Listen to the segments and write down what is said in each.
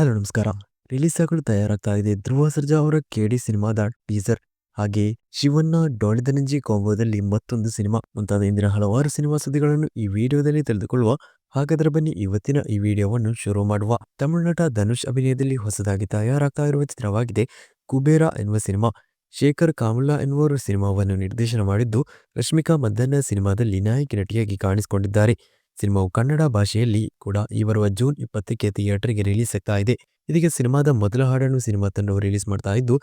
Hello, ನಮಸ್ಕಾರ. Release ಆಗಲು ತಯಾರಾಗ್ತಾ ಇದೆ. ಧ್ರುವ ಸರ್ಜಾ ಅವರ ಕೆಡಿ ಸಿನಿಮಾದ ಟೀಸರ್ ಹಾಗೆ ಶಿವಣ್ಣ ಡೊಳೆದನಂಜಿ ಕಾಂಬೋದಲ್ಲಿ ಮತ್ತೊಂದು ಸಿನಿಮಾ ಮುಂತಾದ ಇಂದಿನ ಹಲವಾರು ಸಿನಿಮಾ ಸುದ್ದಿಗಳನ್ನು ಈ ವಿಡಿಯೋದಲ್ಲಿ ತಿಳಿದುಕೊಳ್ಳುವ ಹಾಗಾದರೆ ಬನ್ನಿ ಇವತ್ತಿನ ಈ ವಿಡಿಯೋವನ್ನು ಶುರು ಮಾಡುವ. ತಮಿಳು ನಟ ಧನುಷ್ ಅಭಿನಯದಲ್ಲಿ ಹೊಸದಾಗಿ ತಯಾರಾಗ್ತಾ ಇರುವ ಚಿತ್ರವಾಗಿದೆ ಕುಬೇರ ಎನ್ನುವ ಸಿನಿಮಾ. ಶೇಖರ್ ಕಾಮುಲ್ಲಾ ಎನ್ನುವರು ಸಿನಿಮಾವನ್ನು ನಿರ್ದೇಶನ ಮಾಡಿದ್ದು, ರಶ್ಮಿಕಾ ಮದ್ದನ್ನ ಸಿನಿಮಾದಲ್ಲಿ ನಾಯಕಿ ನಟಿಯಾಗಿ ಕಾಣಿಸಿಕೊಂಡಿದ್ದಾರೆ. ಸಿನಿಮಾವು ಕನ್ನಡ ಭಾಷೆಯಲ್ಲಿ ಕೂಡ ಈ ಬರುವ ಜೂನ್ ಇಪ್ಪತ್ತಕ್ಕೆ ಥಿಯೇಟರ್ಗೆ ರಿಲೀಸ್ ಆಗ್ತಾ ಇದೆ. ಇದೀಗ ಸಿನಿಮಾದ ಮೊದಲ ಹಾಡನ್ನು ಸಿನಿಮಾ ತಂಡವು ರಿಲೀಸ್ ಮಾಡ್ತಾ ಇದ್ದು,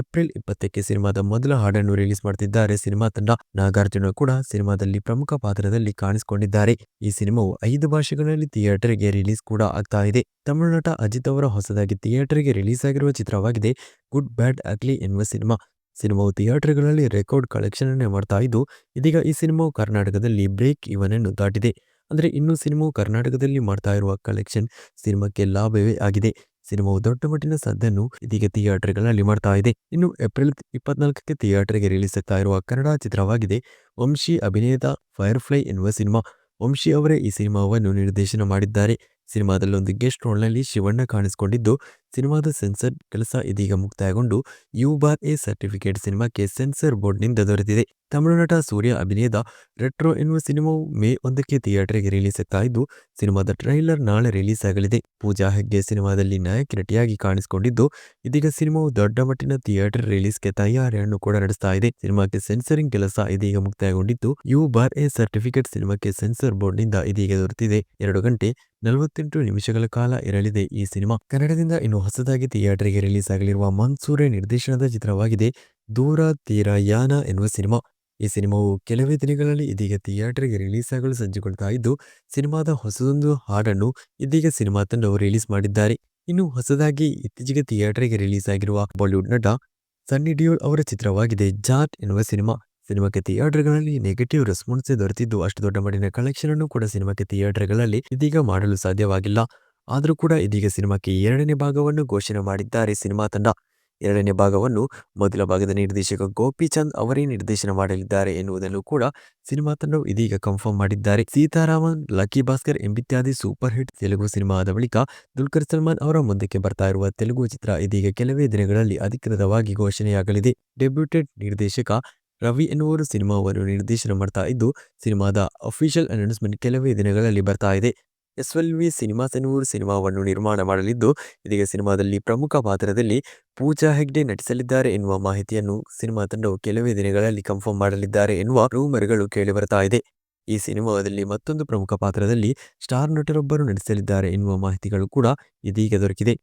ಏಪ್ರಿಲ್ ಇಪ್ಪತ್ತಕ್ಕೆ ಸಿನಿಮಾದ ಮೊದಲ ಹಾಡನ್ನು ರಿಲೀಸ್ ಮಾಡ್ತಿದ್ದಾರೆ. ಸಿನಿಮಾ ತಂಡ ನಾಗಾರ್ಜುನ ಕೂಡ ಸಿನಿಮಾದಲ್ಲಿ ಪ್ರಮುಖ ಪಾತ್ರದಲ್ಲಿ ಕಾಣಿಸಿಕೊಂಡಿದ್ದಾರೆ. ಈ ಸಿನಿಮಾವು ಐದು ಭಾಷೆಗಳಲ್ಲಿ ಥಿಯೇಟರ್ಗೆ ರಿಲೀಸ್ ಕೂಡ ಆಗ್ತಾ ಇದೆ. ತಮಿಳುನಾಟ ಅಜಿತ್ ಅವರ ಹೊಸದಾಗಿ ಥಿಯೇಟರ್ಗೆ ರಿಲೀಸ್ ಆಗಿರುವ ಚಿತ್ರವಾಗಿದೆ. ಗುಡ್, ಬ್ಯಾಡ್ ಅಗ್ಲಿ ಎನ್ನುವ ಸಿನಿಮಾ. ಸಿನಿಮಾವು ಥಿಯೇಟರ್ಗಳಲ್ಲಿ ರೆಕಾರ್ಡ್ ಕಲೆಕ್ಷನ್ ಮಾಡ್ತಾ ಇದ್ದು, ಇದೀಗ ಈ ಸಿನಿಮಾವು ಕರ್ನಾಟಕದಲ್ಲಿ ಬ್ರೇಕ್ ಇವನ್ ಅನ್ನು ದಾಟಿದೆ. ಅಂದರೆ ಇನ್ನು ಸಿನಿಮಾವು ಕರ್ನಾಟಕದಲ್ಲಿ ಮಾಡ್ತಾ ಇರುವ ಕಲೆಕ್ಷನ್ ಸಿನಿಮಾಕ್ಕೆ ಲಾಭವೇ ಆಗಿದೆ. ಸಿನಿಮಾವು ದೊಡ್ಡ ಮಟ್ಟಿನ ಸದ್ದನ್ನು ಇದೀಗ ಥಿಯೇಟರ್ಗಳಲ್ಲಿ ಮಾಡ್ತಾ ಇದೆ. ಇನ್ನು ಏಪ್ರಿಲ್ ಇಪ್ಪತ್ನಾಲ್ಕಕ್ಕೆ ಥಿಯೇಟರ್ಗೆ ರಿಲೀಸ್ ಆಗ್ತಾ ಇರುವ ಕನ್ನಡ ಚಿತ್ರವಾಗಿದೆ. ವಂಶಿ ಅಭಿನಯದ ಫೈರ್ಫ್ಲೈ ಎನ್ನುವ ಸಿನಿಮಾ. ವಂಶಿ ಅವರೇ ಈ ಸಿನಿಮಾವನ್ನು ನಿರ್ದೇಶನ ಮಾಡಿದ್ದಾರೆ. ಸಿನಿಮಾದಲ್ಲಿ ಒಂದು ಗೆಸ್ಟ್ ರೋಲ್ನಲ್ಲಿ ಶಿವಣ್ಣ ಕಾಣಿಸಿಕೊಂಡಿದ್ದು, ಸಿನಿಮಾದ ಸೆನ್ಸರ್ ಕೆಲಸ ಇದೀಗ ಮುಕ್ತಾಯಗೊಂಡು, ಯು ಬಾರ್ ಎ ಸರ್ಟಿಫಿಕೇಟ್ ಸಿನಿಮಾಕ್ಕೆ ಸೆನ್ಸರ್ ಬೋರ್ಡ್ನಿಂದ ದೊರೆತಿದೆ. ತಮಿಳು ನಟ ಸೂರ್ಯ ಅಭಿನಯದ ರೆಟ್ರೋ ಎನ್ನುವ ಸಿನಿಮಾವು ಮೇ ಒಂದಕ್ಕೆ ಥಿಯೇಟರ್ಗೆ ರಿಲೀಸ್ ಆಗ್ತಾ ಇದ್ದು, ಸಿನಿಮಾದ ಟ್ರೈಲರ್ ನಾಳೆ ರಿಲೀಸ್ ಆಗಲಿದೆ. ಪೂಜಾ ಹೆಗ್ಗೆ ಸಿನಿಮಾದಲ್ಲಿ ನಾಯಕ ನಟಿಯಾಗಿ ಕಾಣಿಸಿಕೊಂಡಿದ್ದು, ಇದೀಗ ಸಿನಿಮಾವು ದೊಡ್ಡ ಮಟ್ಟಿನ ಥಿಯೇಟರ್ ರಿಲೀಸ್ಗೆ ತಯಾರಿಯನ್ನು ಕೂಡ ನಡೆಸ್ತಾ ಇದೆ. ಸಿನಿಮಾಕ್ಕೆ ಸೆನ್ಸರಿಂಗ್ ಕೆಲಸ ಇದೀಗ ಮುಕ್ತಾಯಗೊಂಡಿದ್ದು, ಯು ಬಾರ್ ಎ ಸರ್ಟಿಫಿಕೇಟ್ ಸಿನಿಮಾಕ್ಕೆ ಸೆನ್ಸರ್ ಬೋರ್ಡ್ನಿಂದ ಇದೀಗ ದೊರೆತಿದೆ. ಎರಡು ಗಂಟೆ ನಲವತ್ತೆಂಟು ನಿಮಿಷಗಳ ಕಾಲ ಇರಲಿದೆ ಈ ಸಿನಿಮಾ. ಕನ್ನಡದಿಂದ ಇನ್ನು ಹೊಸದಾಗಿ ಥಿಯೇಟರ್ಗೆ ರಿಲೀಸ್ ಆಗಲಿರುವ ಮನ್ಸೂರೆ ನಿರ್ದೇಶನದ ಚಿತ್ರವಾಗಿದೆ, ದೂರ ತೀರ ಯಾನ ಎನ್ನುವ ಸಿನಿಮಾ. ಈ ಸಿನಿಮಾವು ಕೆಲವೇ ದಿನಗಳಲ್ಲಿ ಇದೀಗ ಥಿಯೇಟರ್ಗೆ ರಿಲೀಸ್ ಆಗಲು ಸಜ್ಜುಗೊಳ್ತಾ ಇದ್ದು, ಸಿನಿಮಾದ ಹೊಸದೊಂದು ಹಾಡನ್ನು ಇದೀಗ ಸಿನಿಮಾ ತಂಡವು ರಿಲೀಸ್ ಮಾಡಿದ್ದಾರೆ. ಇನ್ನು ಹೊಸದಾಗಿ ಇತ್ತೀಚೆಗೆ ಥಿಯೇಟರ್ಗೆ ರಿಲೀಸ್ ಆಗಿರುವ ಬಾಲಿವುಡ್ ನಟ ಸನ್ನಿ ಡಿಯೋಲ್ ಅವರ ಚಿತ್ರವಾಗಿದೆ ಜಾಟ್ ಎನ್ನುವ ಸಿನಿಮಾ. ಸಿನಿಮಾಕ್ಕೆ ಥಿಯೇಟರ್ಗಳಲ್ಲಿ ನೆಗೆಟಿವ್ ರೆಸ್ಪಾನ್ಸ್ ದೊರೆತಿದ್ದು, ಅಷ್ಟು ದೊಡ್ಡ ಮಟ್ಟಿನ ಕಲೆಕ್ಷನ್ ಅನ್ನು ಕೂಡ ಸಿನಿಮಾಕ್ಕೆ ಥಿಯೇಟರ್ಗಳಲ್ಲಿ ಇದೀಗ ಮಾಡಲು ಸಾಧ್ಯವಾಗಿಲ್ಲ. ಆದರೂ ಕೂಡ ಇದೀಗ ಸಿನಿಮಾಕ್ಕೆ ಎರಡನೇ ಭಾಗವನ್ನು ಘೋಷಣೆ ಮಾಡಿದ್ದಾರೆ ಸಿನಿಮಾ ತಂಡ. ಎರಡನೇ ಭಾಗವನ್ನು ಮೊದಲ ಭಾಗದ ನಿರ್ದೇಶಕ ಗೋಪಿಚಂದ್ ಅವರೇ ನಿರ್ದೇಶನ ಮಾಡಲಿದ್ದಾರೆ ಎನ್ನುವುದನ್ನು ಕೂಡ ಸಿನಿಮಾ ತಂಡವು ಇದೀಗ ಕನ್ಫರ್ಮ್ ಮಾಡಿದ್ದಾರೆ. ಸೀತಾರಾಮನ್, ಲಕ್ಕಿ ಭಾಸ್ಕರ್ ಎಂಬಿತ್ಯಾದಿ ಸೂಪರ್ ಹಿಟ್ ತೆಲುಗು ಸಿನಿಮಾ ಆದ ಬಳಿಕ ದುಲ್ಕರ್ ಸಲ್ಮಾನ್ ಅವರ ಮುಂದಕ್ಕೆ ಬರ್ತಾ ಇರುವ ತೆಲುಗು ಚಿತ್ರ ಇದೀಗ ಕೆಲವೇ ದಿನಗಳಲ್ಲಿ ಅಧಿಕೃತವಾಗಿ ಘೋಷಣೆಯಾಗಲಿದೆ. ಡೆಬ್ಯೂಟೆಡ್ ನಿರ್ದೇಶಕ ರವಿ ಎನ್ನುವರು ಸಿನಿಮಾವನ್ನು ನಿರ್ದೇಶನ ಮಾಡ್ತಾ ಇದ್ದು, ಸಿನಿಮಾದ ಅಫಿಷಿಯಲ್ ಅನೌನ್ಸ್ಮೆಂಟ್ ಕೆಲವೇ ದಿನಗಳಲ್ಲಿ ಬರ್ತಾ ಇದೆ. ಎಸ್ ಎಲ್ ವಿ ಸಿನಿಮಾಸ್ ಎನ್ನುವರು ಸಿನಿಮಾವನ್ನು ನಿರ್ಮಾಣ ಮಾಡಲಿದ್ದು, ಇದೀಗ ಸಿನಿಮಾದಲ್ಲಿ ಪ್ರಮುಖ ಪಾತ್ರದಲ್ಲಿ ಪೂಜಾ ಹೆಗ್ಡೆ ನಟಿಸಲಿದ್ದಾರೆ ಎನ್ನುವ ಮಾಹಿತಿಯನ್ನು ಸಿನಿಮಾ ತಂಡವು ಕೆಲವೇ ದಿನಗಳಲ್ಲಿ ಕನ್ಫರ್ಮ್ ಮಾಡಲಿದ್ದಾರೆ ಎನ್ನುವ ರೂಮರ್ಗಳು ಕೇಳಿಬರ್ತಾ ಇದೆ. ಈ ಸಿನಿಮಾದಲ್ಲಿ ಮತ್ತೊಂದು ಪ್ರಮುಖ ಪಾತ್ರದಲ್ಲಿ ಸ್ಟಾರ್ ನಟರೊಬ್ಬರು ನಟಿಸಲಿದ್ದಾರೆ ಎನ್ನುವ ಮಾಹಿತಿಗಳು ಕೂಡ ಇದೀಗ ದೊರಕಿದೆ.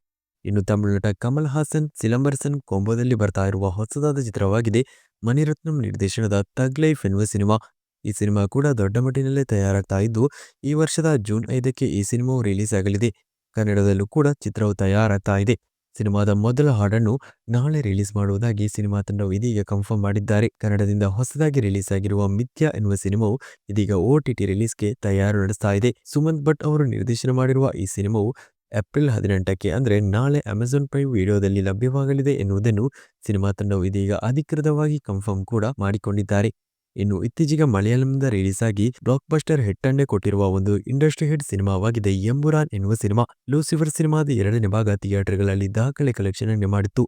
ಇನ್ನು ತಮಿಳು ನಟ ಕಮಲ್ ಹಾಸನ್ ಸಿಲಂಬರ್ಸನ್ ಕೊಂಬೋದಲ್ಲಿ ಬರ್ತಾ ಇರುವ ಹೊಸದಾದ ಚಿತ್ರವಾಗಿದೆ. ಮಣಿರತ್ನಂ ನಿರ್ದೇಶನದ ತಗ್ ಲೈಫ್ ಎನ್ನುವ ಸಿನಿಮಾ ಈ ಸಿನಿಮಾ ಕೂಡ ದೊಡ್ಡ ಮಟ್ಟಿನಲ್ಲೇ ತಯಾರಾಗ್ತಾ ಇದ್ದು, ಈ ವರ್ಷದ ಜೂನ್ ಐದಕ್ಕೆ ಈ ಸಿನಿಮಾವು ರಿಲೀಸ್ ಆಗಲಿದೆ ಕನ್ನಡದಲ್ಲೂ ಕೂಡ ಚಿತ್ರವು ತಯಾರಾಗ್ತಾ ಇದೆ. ಸಿನಿಮಾದ ಮೊದಲ ಹಾಡನ್ನು ನಾಳೆ ರಿಲೀಸ್ ಮಾಡುವುದಾಗಿ ಸಿನಿಮಾ ತಂಡವು ಇದೀಗ ಕನ್ಫರ್ಮ್ ಮಾಡಿದ್ದಾರೆ. ಕನ್ನಡದಿಂದ ಹೊಸದಾಗಿ ರಿಲೀಸ್ ಆಗಿರುವ ಮಿಥ್ಯ ಎನ್ನುವ ಸಿನಿಮಾವು ಇದೀಗ ಓ ಟಿ ಟಿ ರಿಲೀಸ್ಗೆ ತಯಾರು ನಡೆಸ್ತಾ ಇದೆ. ಸುಮಂತ್ ಭಟ್ ಅವರು ನಿರ್ದೇಶನ ಮಾಡಿರುವ ಈ ಸಿನಿಮಾವು ಏಪ್ರಿಲ್ ಹದಿನೆಂಟಕ್ಕೆ ಅಂದರೆ ನಾಳೆ ಅಮೆಜಾನ್ ಪ್ರೈಮ್ ವಿಡಿಯೋದಲ್ಲಿ ಲಭ್ಯವಾಗಲಿದೆ ಎನ್ನುವುದನ್ನು ಸಿನಿಮಾ ತಂಡವು ಇದೀಗ ಅಧಿಕೃತವಾಗಿ ಕನ್ಫರ್ಮ್ ಕೂಡ ಮಾಡಿಕೊಂಡಿದ್ದಾರೆ. ಇನ್ನು ಇತ್ತೀಚೆಗೆ ಮಲಯಾಳಂನಿಂದ ರಿಲೀಸ್ ಆಗಿ ಬ್ಲಾಕ್ ಬಸ್ಟರ್ ಹಿಟ್ಟನ್ನೇ ಕೊಟ್ಟಿರುವ ಒಂದು ಇಂಡಸ್ಟ್ರಿ ಹಿಟ್ ಸಿನಿಮಾವಾಗಿದೆ ಎಂಬುರಾನ್ ಎನ್ನುವ ಸಿನಿಮಾ. ಲೂಸಿಫರ್ ಸಿನಿಮಾದ ಎರಡನೇ ಭಾಗ ಥಿಯೇಟರ್ಗಳಲ್ಲಿ ದಾಖಲೆ ಕಲೆಕ್ಷನ್ ಮಾಡಿತ್ತು.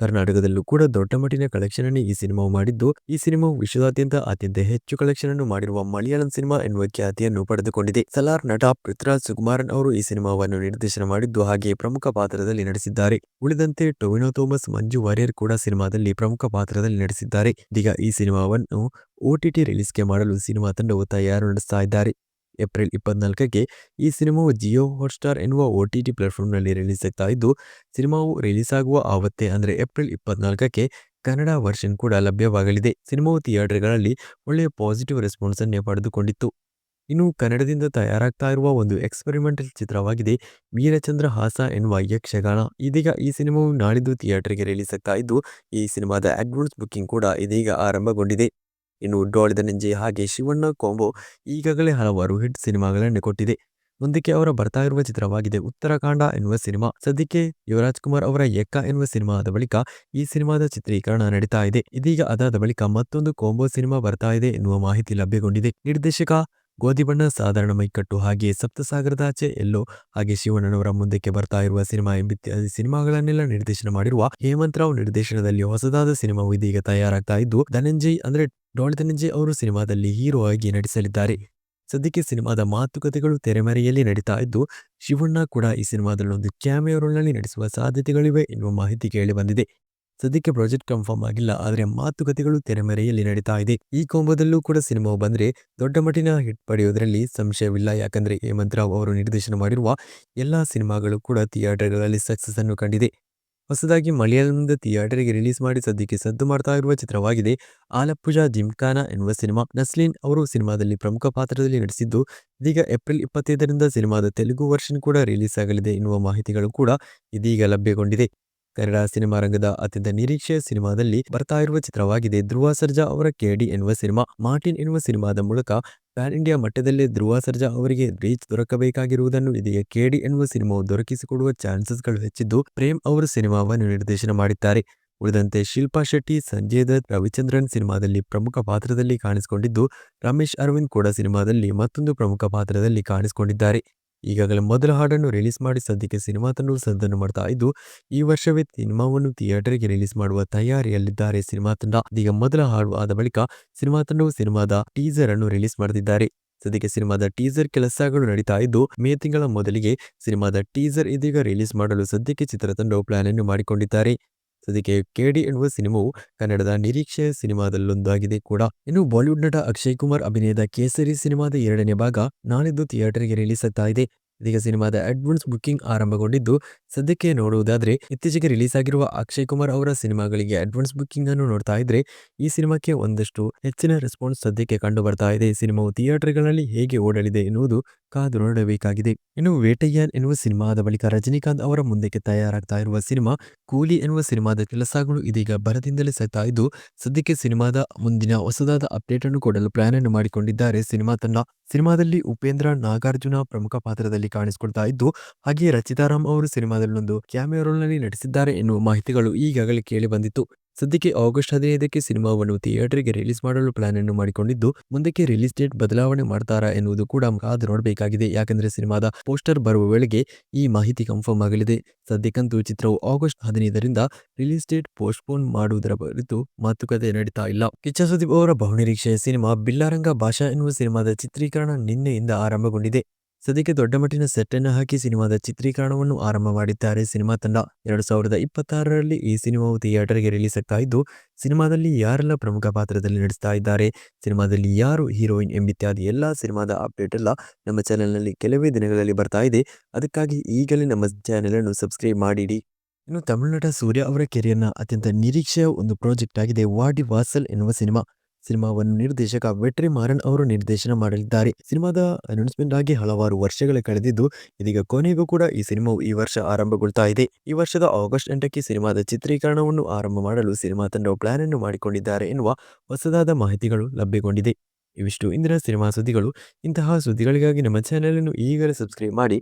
ಕರ್ನಾಟಕದಲ್ಲೂ ಕೂಡ ದೊಡ್ಡ ಮಟ್ಟಿನ ಕಲೆಕ್ಷನ್ ಅನ್ನು ಈ ಸಿನಿಮಾವು ಮಾಡಿದ್ದು, ಈ ಸಿನಿಮಾವು ವಿಶ್ವದಾದ್ಯಂತ ಅತ್ಯಂತ ಹೆಚ್ಚು ಕಲೆಕ್ಷನ್ ಅನ್ನು ಮಾಡಿರುವ ಮಲಯಾಳಂ ಸಿನಿಮಾ ಎನ್ನುವ ಖ್ಯಾತಿಯನ್ನು ಪಡೆದುಕೊಂಡಿದೆ. ಸಲಾರ್ ನಟ ಪೃಥ್ವಿರಾಜ್ ಸುಕುಮಾರನ್ ಅವರು ಈ ಸಿನಿಮಾವನ್ನು ನಿರ್ದೇಶನ ಮಾಡಿದ್ದು ಹಾಗೆ ಪ್ರಮುಖ ಪಾತ್ರದಲ್ಲಿ ನಡೆಸಿದ್ದಾರೆ ಉಳಿದಂತೆ ಟೊವಿನೋ ಥೋಮಸ್, ಮಂಜು ವಾರಿಯರ್ ಕೂಡ ಸಿನಿಮಾದಲ್ಲಿ ಪ್ರಮುಖ ಪಾತ್ರದಲ್ಲಿ ನಡೆಸಿದ್ದಾರೆ ಇದೀಗ ಈ ಸಿನಿಮಾವನ್ನು ಓಟಿಟಿ ರಿಲೀಸ್ಗೆ ಮಾಡಲು ಸಿನಿಮಾ ತಂಡವು ತಯಾರು ನಡೆಸ್ತಾ ಇದ್ದಾರೆ. ಏಪ್ರಿಲ್ ಇಪ್ಪತ್ನಾಲ್ಕಕ್ಕೆ ಈ ಸಿನಿಮಾವು ಜಿಯೋ ಹಾಟ್ಸ್ಟಾರ್ ಎನ್ನುವ ಒ ಟಿ ಟಿ ಪ್ಲಾಟ್ಫಾರ್ಮ್ನಲ್ಲಿ ರಿಲೀಸ್ ಆಗ್ತಾ ಇದ್ದು ಸಿನಿಮಾವು ರಿಲೀಸ್ ಆಗುವ ಆವತ್ತೇ ಅಂದರೆ ಏಪ್ರಿಲ್ ಇಪ್ಪತ್ನಾಲ್ಕಕ್ಕೆ ಕನ್ನಡ ವರ್ಷನ್ ಕೂಡ ಲಭ್ಯವಾಗಲಿದೆ. ಸಿನಿಮಾವು ಥಿಯೇಟರ್ಗಳಲ್ಲಿ ಒಳ್ಳೆಯ ಪಾಸಿಟಿವ್ ರೆಸ್ಪಾನ್ಸನ್ನೇ ಪಡೆದುಕೊಂಡಿತ್ತು. ಇನ್ನು ಕನ್ನಡದಿಂದ ತಯಾರಾಗ್ತಾ ಇರುವ ಒಂದು ಎಕ್ಸ್ಪೆರಿಮೆಂಟಲ್ ಚಿತ್ರವಾಗಿದೆ ವೀರಚಂದ್ರ ಹಾಸ ಎನ್ನುವ ಯಕ್ಷಗಾನ. ಇದೀಗ ಈ ಸಿನಿಮಾವು ನಾಳಿದ್ದು ಥಿಯೇಟರ್ಗೆ ರಿಲೀಸ್ ಆಗ್ತಾ ಇದ್ದು ಈ ಸಿನಿಮಾದ ಅಡ್ವಾನ್ಸ್ ಬುಕ್ಕಿಂಗ್ ಕೂಡ ಇದೀಗ ಆರಂಭಗೊಂಡಿದೆ. ಇನ್ನು ಡೋಳಿದ ನೆಂಜೆ ಹಾಗೆ ಶಿವಣ್ಣ ಕಾಂಬೋ ಈಗಾಗಲೇ ಹಲವಾರು ಹಿಟ್ ಸಿನಿಮಾಗಳನ್ನು ಕೊಟ್ಟಿದೆ. ಮುಂದಕ್ಕೆ ಅವರ ಬರ್ತಾ ಇರುವ ಚಿತ್ರವಾಗಿದೆ ಉತ್ತರಾಖಂಡ ಎನ್ನುವ ಸಿನಿಮಾ. ಸದ್ಯಕ್ಕೆ ಯುವರಾಜ್ ಕುಮಾರ್ ಅವರ ಎಕ್ಕ ಎನ್ನುವ ಸಿನಿಮಾ ಆದ ಬಳಿಕ ಈ ಸಿನಿಮಾದ ಚಿತ್ರೀಕರಣ ನಡೀತಾ ಇದೆ. ಇದೀಗ ಅದಾದ ಬಳಿಕ ಮತ್ತೊಂದು ಕೊಂಬೋ ಸಿನಿಮಾ ಬರ್ತಾ ಇದೆ ಎನ್ನುವ ಮಾಹಿತಿ ಲಭ್ಯಗೊಂಡಿದೆ. ನಿರ್ದೇಶಕ ಗೋಧಿ ಬಣ್ಣ ಸಾಧಾರಣ ಮೈಕಟ್ಟು ಹಾಗೆ ಸಪ್ತಸಾಗರದ ಆಚೆ ಎಲ್ಲೋ ಹಾಗೆ ಶಿವಣ್ಣನವರ ಮುಂದಕ್ಕೆ ಬರ್ತಾ ಇರುವ ಸಿನಿಮಾ ಎಂಬಿತ್ಯಾದಿ ಸಿನಿಮಾಗಳನ್ನೆಲ್ಲ ನಿರ್ದೇಶನ ಮಾಡಿರುವ ಹೇಮಂತ್ ರಾವ್ ನಿರ್ದೇಶನದಲ್ಲಿ ಹೊಸದಾದ ಸಿನಿಮಾವು ಇದೀಗ ತಯಾರಾಗ್ತಾ ಇದ್ದು, ಧನಂಜಯ್ ಅಂದ್ರೆ ಡಾಲ್ ಧನಂಜಯ್ ಅವರು ಸಿನಿಮಾದಲ್ಲಿ ಹೀರೋ ಆಗಿ ನಟಿಸಲಿದ್ದಾರೆ. ಸದ್ಯಕ್ಕೆ ಸಿನಿಮಾದ ಮಾತುಕತೆಗಳು ತೆರೆಮರೆಯಲ್ಲಿ ನಡೀತಾ ಇದ್ದು, ಶಿವಣ್ಣ ಕೂಡ ಈ ಸಿನಿಮಾದಲ್ಲಿ ಒಂದು ಕ್ಯಾಮಿಯೋ ರೋಲ್ನಲ್ಲಿ ನಟಿಸುವ ಸಾಧ್ಯತೆಗಳಿವೆ ಎನ್ನುವ ಮಾಹಿತಿ ಕೇಳಿ ಬಂದಿದೆ. ಸದ್ಯಕ್ಕೆ ಪ್ರಾಜೆಕ್ಟ್ ಕನ್ಫರ್ಮ್ ಆಗಿಲ್ಲ, ಆದರೆ ಮಾತುಕತೆಗಳು ತೆರೆಮರೆಯಲ್ಲಿ ನಡೀತಾ ಇದೆ. ಈ ಕೊಂಬದಲ್ಲೂ ಕೂಡ ಸಿನಿಮಾ ಬಂದರೆ ದೊಡ್ಡ ಮಟ್ಟಿನ ಹಿಟ್ ಪಡೆಯೋದರಲ್ಲಿ ಸಂಶಯವಿಲ್ಲ. ಯಾಕಂದ್ರೆ ಹೇಮಂತ್ ರಾವ್ ಅವರು ನಿರ್ದೇಶನ ಮಾಡಿರುವ ಎಲ್ಲಾ ಸಿನಿಮಾಗಳು ಕೂಡ ಥಿಯೇಟರ್ಗಳಲ್ಲಿ ಸಕ್ಸಸ್ ಅನ್ನು ಕಂಡಿದೆ. ಹೊಸದಾಗಿ ಮಲಯಾಳಂದ ಥಿಯೇಟರ್ಗೆ ರಿಲೀಸ್ ಮಾಡಿ ಸದ್ಯಕ್ಕೆ ಸದ್ದು ಮಾಡ್ತಾ ಇರುವ ಚಿತ್ರವಾಗಿದೆ ಆಲಪ್ಪುಜ ಜಿಮ್ಖಾನ ಎನ್ನುವ ಸಿನಿಮಾ. ನಸ್ಲಿನ್ ಅವರು ಸಿನಿಮಾದಲ್ಲಿ ಪ್ರಮುಖ ಪಾತ್ರದಲ್ಲಿ ನಟಿಸಿದ್ದು, ಇದೀಗ ಏಪ್ರಿಲ್ ಇಪ್ಪತ್ತೈದರಿಂದ ಸಿನಿಮಾದ ತೆಲುಗು ವರ್ಷನ್ ಕೂಡ ರಿಲೀಸ್ ಆಗಲಿದೆ ಎನ್ನುವ ಮಾಹಿತಿಗಳು ಕೂಡ ಇದೀಗ ಲಭ್ಯಗೊಂಡಿದೆ. ಕನ್ನಡ ಸಿನಿಮಾ ರಂಗದ ಅತ್ಯಂತ ನಿರೀಕ್ಷೆಯ ಸಿನಿಮಾದಲ್ಲಿ ಬರ್ತಾ ಇರುವ ಚಿತ್ರವಾಗಿದೆ. ಧ್ರುವ ಸರ್ಜಾ ಅವರ ಕೆಡಿ ಎನ್ನುವ ಸಿನಿಮಾ, ಮಾರ್ಟಿನ್ ಎನ್ನುವ ಸಿನಿಮಾದ ಮೂಲಕ ಪ್ಯಾನ್ ಇಂಡಿಯಾ ಮಟ್ಟದಲ್ಲೇ ಧ್ರುವ ಸರ್ಜಾ ಅವರಿಗೆ ರೀಚ್ ದೊರಕಬೇಕಾಗಿರುವುದನ್ನು ಇದೀಗ ಕೆಡಿ ಎನ್ನುವ ಸಿನಿಮಾವು ದೊರಕಿಸಿಕೊಡುವ ಚಾನ್ಸಸ್ಗಳು ಹೆಚ್ಚಿದ್ದು, ಪ್ರೇಮ್ ಅವರು ಸಿನಿಮಾವನ್ನು ನಿರ್ದೇಶನ ಮಾಡಿದ್ದಾರೆ. ಉಳಿದಂತೆ ಶಿಲ್ಪಾ ಶೆಟ್ಟಿ, ಸಂಜಯ್ ದತ್, ರವಿಚಂದ್ರನ್ ಸಿನಿಮಾದಲ್ಲಿ ಪ್ರಮುಖ ಪಾತ್ರದಲ್ಲಿ ಕಾಣಿಸಿಕೊಂಡಿದ್ದು, ರಮೇಶ್ ಅರವಿಂದ್ ಕೂಡ ಸಿನಿಮಾದಲ್ಲಿ ಮತ್ತೊಂದು ಪ್ರಮುಖ ಪಾತ್ರದಲ್ಲಿ ಕಾಣಿಸಿಕೊಂಡಿದ್ದಾರೆ. ಈಗಾಗಲೇ ಮೊದಲ ಹಾಡನ್ನು ರಿಲೀಸ್ ಮಾಡಿ ಸದ್ಯಕ್ಕೆ ಸಿನಿಮಾ ತಂಡವು ಸದ್ದನ್ನು ಮಾಡ್ತಾ ಇದ್ದು, ಈ ವರ್ಷವೇ ಸಿನಿಮಾವನ್ನು ಥಿಯೇಟರ್ಗೆ ರಿಲೀಸ್ ಮಾಡುವ ತಯಾರಿಯಲ್ಲಿದ್ದಾರೆ. ಸಿನಿಮಾ ತಂಡ ಇದೀಗ ಮೊದಲ ಹಾಡು ಆದ ಬಳಿಕ ಸಿನಿಮಾ ತಂಡವು ಸಿನಿಮಾದ ಟೀಸರ್ ಅನ್ನು ರಿಲೀಸ್ ಮಾಡುತ್ತಿದ್ದಾರೆ ಸದ್ಯಕ್ಕೆ ಸಿನಿಮಾದ ಟೀಸರ್ ಕೆಲಸಗಳು ನಡೀತಾ ಇದ್ದು, ಮೇ ತಿಂಗಳ ಮೊದಲಿಗೆ ಸಿನಿಮಾದ ಟೀಸರ್ ಇದೀಗ ರಿಲೀಸ್ ಮಾಡಲು ಸದ್ಯಕ್ಕೆ ಚಿತ್ರತಂಡವು ಪ್ಲಾನ್ ಅನ್ನು ಮಾಡಿಕೊಂಡಿದ್ದಾರೆ. ಸದ್ಯಕ್ಕೆ ಕೆಡಿ ಎನ್ನುವ ಸಿನಿಮಾವು ಕನ್ನಡದ ನಿರೀಕ್ಷೆಯ ಸಿನಿಮಾದಲ್ಲೊಂದಾಗಿದೆ ಕೂಡ. ಇನ್ನು ಬಾಲಿವುಡ್ ನಟ ಅಕ್ಷಯ್ ಕುಮಾರ್ ಅಭಿನಯದ ಕೇಸರಿ ಸಿನಿಮಾದ ಎರಡನೇ ಭಾಗ ನಾಳಿದ್ದು ಥಿಯೇಟರ್ಗೆ ರಿಲೀಸ್ ಆಗ್ತಾ ಇದೆ. ಇದೀಗ ಸಿನಿಮಾದ ಅಡ್ವಾನ್ಸ್ ಬುಕ್ಕಿಂಗ್ ಆರಂಭಗೊಂಡಿದ್ದು, ಸದ್ಯಕ್ಕೆ ನೋಡುವುದಾದ್ರೆ ಇತ್ತೀಚೆಗೆ ರಿಲೀಸ್ ಆಗಿರುವ ಅಕ್ಷಯ್ ಕುಮಾರ್ ಅವರ ಸಿನಿಮಾಗಳಿಗೆ ಅಡ್ವಾನ್ಸ್ ಬುಕ್ಕಿಂಗ್ ಅನ್ನು ನೋಡ್ತಾ ಇದ್ರೆ, ಈ ಸಿನಿಮಾಕ್ಕೆ ಒಂದಷ್ಟು ಹೆಚ್ಚಿನ ರೆಸ್ಪಾನ್ಸ್ ಸದ್ಯಕ್ಕೆ ಕಂಡು ಬರ್ತಾ ಇದೆ. ಸಿನಿಮಾವು ಥಿಯೇಟರ್ಗಳಲ್ಲಿ ಹೇಗೆ ಓಡಲಿದೆ ಎನ್ನುವುದು ಕಾದು ನೋಡಬೇಕಾಗಿದೆ. ಇನ್ನು ವೇಟಯ್ಯನ್ ಎನ್ನುವ ಸಿನಿಮಾದ ಬಳಿಕ ರಜನಿಕಾಂತ್ ಅವರ ಮುಂದಕ್ಕೆ ತಯಾರಾಗ್ತಾ ಇರುವ ಸಿನಿಮಾ ಕೂಲಿ ಎನ್ನುವ ಸಿನಿಮಾದ ಕೆಲಸಗಳು ಇದೀಗ ಬರದಿಂದಲೇ ಸತ್ತಾ ಇದ್ದು ಸದ್ಯಕ್ಕೆ ಸಿನಿಮಾದ ಮುಂದಿನ ಹೊಸದಾದ ಅಪ್ಡೇಟ್ ಅನ್ನು ಕೊಡಲು ಪ್ಲಾನ್ ಅನ್ನು ಮಾಡಿಕೊಂಡಿದ್ದಾರೆ. ಸಿನಿಮಾ ತನ್ನ ಸಿನಿಮಾದಲ್ಲಿ ಉಪೇಂದ್ರ ನಾಗಾರ್ಜುನ ಪ್ರಮುಖ ಪಾತ್ರದಲ್ಲಿ ಕಾಣಿಸಿಕೊಳ್ತಾ ಇದ್ದು, ಹಾಗೆಯೇ ರಚಿತಾರಾಮ್ ಅವರು ಸಿನಿಮಾದಲ್ಲೊಂದು ಒಂದು ರೋಲ್ನಲ್ಲಿ ನಟಿಸಿದ್ದಾರೆ ಎನ್ನುವ ಮಾಹಿತಿಗಳು ಈಗಾಗಲೇ ಕೇಳಿ ಬಂದಿತ್ತು. ಸದ್ಯಕ್ಕೆ ಆಗಸ್ಟ್ ಹದಿನೈದಕ್ಕೆ ಸಿನಿಮಾವನ್ನು ಥಿಯೇಟರ್ಗೆ ರಿಲೀಸ್ ಮಾಡಲು ಪ್ಲಾನ್ ಅನ್ನು ಮಾಡಿಕೊಂಡಿದ್ದು, ಮುಂದಕ್ಕೆ ರಿಲೀಸ್ ಡೇಟ್ ಬದಲಾವಣೆ ಮಾಡ್ತಾರಾ ಎನ್ನುವುದು ಕೂಡ ಕಾದು ನೋಡಬೇಕಾಗಿದೆ. ಯಾಕಂದ್ರೆ ಸಿನಿಮಾದ ಪೋಸ್ಟರ್ ಬರುವ ವೇಳೆಗೆ ಈ ಮಾಹಿತಿ ಕನ್ಫರ್ಮ್ ಆಗಲಿದೆ. ಸದ್ಯಕ್ಕಂತೂ ಚಿತ್ರವು ಆಗಸ್ಟ್ ಹದಿನೈದರಿಂದ ರಿಲೀಸ್ ಡೇಟ್ ಪೋಸ್ಟ್ಪೋನ್ ಮಾಡುವುದರ ಕುರಿತು ಮಾತುಕತೆ ನಡೀತಾ ಇಲ್ಲ. ಕಿಚ್ಚ ಸುದೀಪ್ ಅವರ ಬಹುನಿರೀಕ್ಷೆಯ ಸಿನಿಮಾ ಬಿಲ್ಲಾರಂಗ ಭಾಷಾ ಎನ್ನುವ ಸಿನಿಮಾದ ಚಿತ್ರೀಕರಣ ನಿನ್ನೆಯಿಂದ ಆರಂಭಗೊಂಡಿದೆ. ಸದ್ಯಕ್ಕೆ ದೊಡ್ಡ ಮಟ್ಟಿನ ಸೆಟ್ ಅನ್ನು ಹಾಕಿ ಸಿನಿಮಾದ ಚಿತ್ರೀಕರಣವನ್ನು ಆರಂಭ ಮಾಡಿದ್ದಾರೆ. ಸಿನಿಮಾ ತಂಡ ಎರಡು ಸಾವಿರದ ಇಪ್ಪತ್ತಾರರಲ್ಲಿ ಈ ಸಿನಿಮಾವು ಥಿಯೇಟರ್ಗೆ ರಿಲೀಸ್ ಆಗ್ತಾ ಇದ್ದು, ಸಿನಿಮಾದಲ್ಲಿ ಯಾರೆಲ್ಲ ಪ್ರಮುಖ ಪಾತ್ರದಲ್ಲಿ ನಟಿಸ್ತಾ ಇದ್ದಾರೆ, ಸಿನಿಮಾದಲ್ಲಿ ಯಾರು ಹೀರೋಯಿನ್ ಎಂಬಿತ್ಯಾದಿ ಎಲ್ಲ ಸಿನಿಮಾದ ಅಪ್ಡೇಟ್ ಎಲ್ಲ ನಮ್ಮ ಚಾನೆಲ್ನಲ್ಲಿ ಕೆಲವೇ ದಿನಗಳಲ್ಲಿ ಬರ್ತಾ ಇದೆ. ಅದಕ್ಕಾಗಿ ಈಗಲೇ ನಮ್ಮ ಚಾನೆಲ್ ಅನ್ನು ಸಬ್ಸ್ಕ್ರೈಬ್ ಮಾಡಿಡಿ. ಇನ್ನು ತಮಿಳುನಾಡ ಸೂರ್ಯ ಅವರ ಕೆರಿಯರ್ನ ಅತ್ಯಂತ ನಿರೀಕ್ಷೆಯ ಒಂದು ಪ್ರಾಜೆಕ್ಟ್ ಆಗಿದೆ, ವಾಡಿ ವಾಸಲ್ ಎನ್ನುವ ಸಿನಿಮಾ. ಸಿನಿಮಾವನ್ನು ನಿರ್ದೇಶಕ ವೆಟ್ರಿ ಮಾರನ್ ಅವರು ನಿರ್ದೇಶನ ಮಾಡಲಿದ್ದಾರೆ. ಸಿನಿಮಾದ ಅನೌನ್ಸ್ಮೆಂಟ್ ಆಗಿ ಹಲವಾರು ವರ್ಷಗಳೇ ಕಳೆದಿದ್ದು, ಇದೀಗ ಕೊನೆಗೂ ಕೂಡ ಈ ಸಿನಿಮಾವು ಈ ವರ್ಷ ಆರಂಭಗೊಳ್ತಾ ಇದೆ. ಈ ವರ್ಷದ ಆಗಸ್ಟ್ ಎಂಟಕ್ಕೆ ಸಿನಿಮಾದ ಚಿತ್ರೀಕರಣವನ್ನು ಆರಂಭ ಮಾಡಲು ಸಿನಿಮಾ ತಂಡವು ಪ್ಲಾನ್ ಅನ್ನು ಮಾಡಿಕೊಂಡಿದ್ದಾರೆ ಎನ್ನುವ ಹೊಸದಾದ ಮಾಹಿತಿಗಳು ಲಭ್ಯಗೊಂಡಿದೆ. ಇವಿಷ್ಟು ಇಂದಿನ ಸಿನಿಮಾ ಸುದ್ದಿಗಳು. ಇಂತಹ ಸುದ್ದಿಗಳಿಗಾಗಿ ನಮ್ಮ ಚಾನೆಲ್ ಅನ್ನು ಈಗಲೇ ಸಬ್ಸ್ಕ್ರೈಬ್ ಮಾಡಿ.